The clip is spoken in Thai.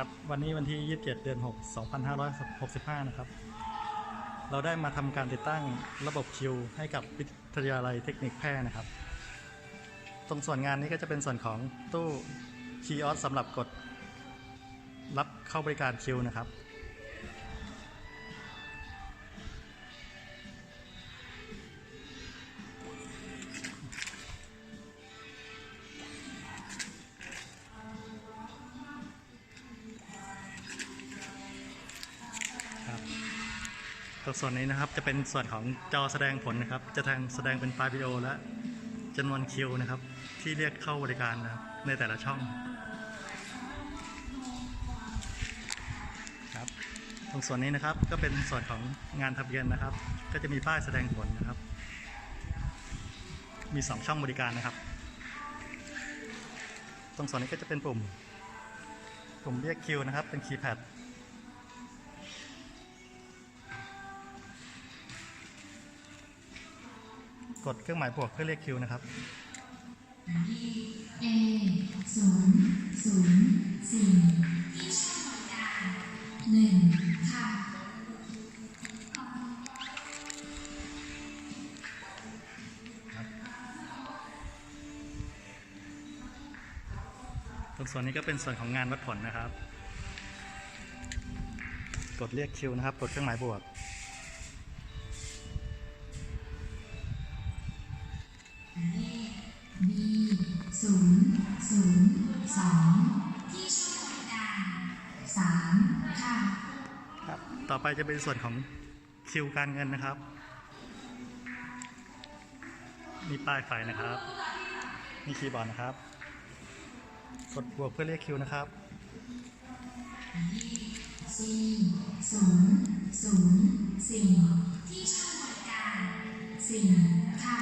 ครับวันนี้วันที่ 27 เดือน 6 2565 นะครับ เราได้มาทำการติดตั้งระบบคิวให้กับวิทยาลัยเทคนิคแพร่นะครับ ตรงส่วนงานนี้ก็จะเป็นส่วนของตู้คีย์ออสสำหรับกดรับเข้าบริการคิวนะครับ ตรงส่วนนี้นะครับจะเป็นส่วนของจอแสดงผลนะครับ จะแทงแสดงเป็นไฟล์วิดีโอและจำนวนคิวนะครับ ที่เรียกเข้าบริการนะครับในแต่ละช่องครับตรงส่วนนี้นะครับก็เป็นส่วนของงานทะเบียนนะครับ ก็จะมีป้ายแสดงผลนะครับ มี 2 ช่องบริการนะครับ ตรงส่วนนี้ก็จะเป็นปุ่ม ปุ่มเรียกคิวนะครับ เป็นคีย์แพด กดเครื่องหมายบวกเพื่อเรียกคิวนะครับ A ศูนย์ศูนย์สี่ที่ช่องบริการหนึ่งค่ะตรงส่วนนี้ก็เป็นส่วนของงานวัดผลนะครับ กดเรียกคิวนะครับ กดเครื่องหมายบวก ศูนย์สองที่ช่องบริการสามค่ะครับ ต่อไปจะเป็นส่วนของคิวการเงินนะครับ มีป้ายไฟนะครับ มีคีย์บอร์ดนะครับ กดบวกเพื่อเรียกคิวนะครับ C ศูนย์ศูนย์สี่ที่ช่องบริการสี่ค่ะ